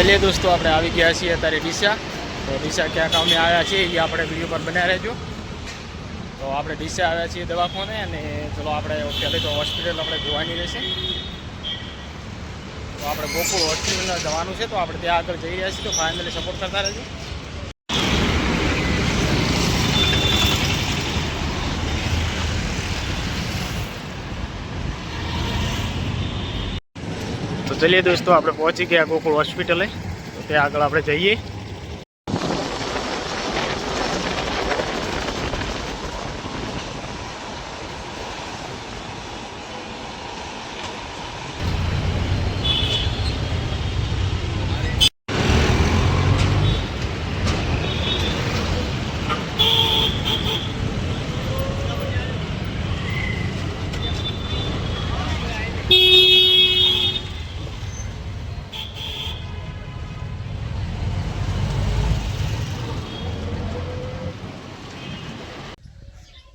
ચલીએ દોસ્તો, આપણે આવી ગયા છીએ અત્યારે ડીસા. તો ડીસા ક્યાં કામે આવ્યા છીએ એ આપણે વીડિયો પર બનાવી રહેજો. તો આપણે ડીસા આવ્યા છીએ દવાખાને અને ચલો આપણે પહેલી તો હોસ્પિટલ આપણે જોવાની રહેશે. તો આપણે ગોકુળ હોસ્પિટલમાં જવાનું છે, તો આપણે ત્યાં આગળ જઈ રહ્યા છીએ, તો ફાઇનલી સપોર્ટ કરતા રહેજો. ચલીએ દોસ્તો આપણે પહોંચી ગયા ગોકુળ હોસ્પિટલે. તો ત્યાં આગળ આપણે જઈએ.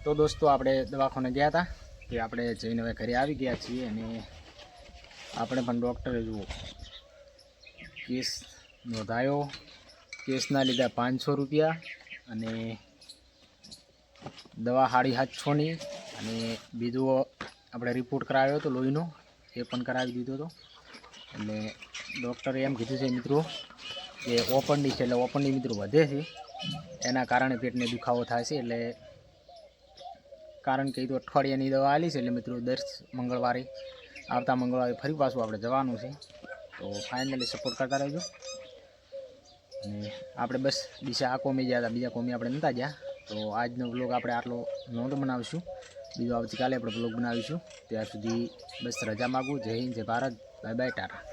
તો દોસ્તો, આપણે દવાખાને ગયા હતા કે આપણે જઈને હવે ઘરે આવી ગયા છીએ અને આપણે પણ ડૉક્ટરે જુઓ કેસ નોંધાયો. કેસના લીધા પાંચસો રૂપિયા અને દવા સાડી સાતસોની અને બીજું આપણે રિપોર્ટ કરાવ્યો હતો, લોહીનો, એ પણ કરાવી દીધો હતો. એટલે ડૉક્ટરે એમ કીધું છે, મિત્રો, કે ઓપનડી છે, એટલે ઓપનડી મિત્રો વધે છે. એના કારણે પેટને દુખાવો થાય છે, એટલે કારણ કે એ તો અઠવાડિયાની દવા આવેલી છે એટલે મિત્રો દર મંગળવારે, આવતા મંગળવારે ફરી પાછું આપણે જવાનું છે. તો ફાઇનલી સપોર્ટ કરતા રહેજો. અને આપણે બસ બીજા આ કોમી ગયા હતા, બીજા કોમી આપણે નહોતા ગયા. તો આજનો બ્લોગ આપણે આટલો નહોતો બનાવીશું. બીજો આવતીકાલે આપણે બ્લોગ બનાવીશું. ત્યાં સુધી બસ રજા માગું. જય હિન્દ, જય ભારત. Bye bye, Tata.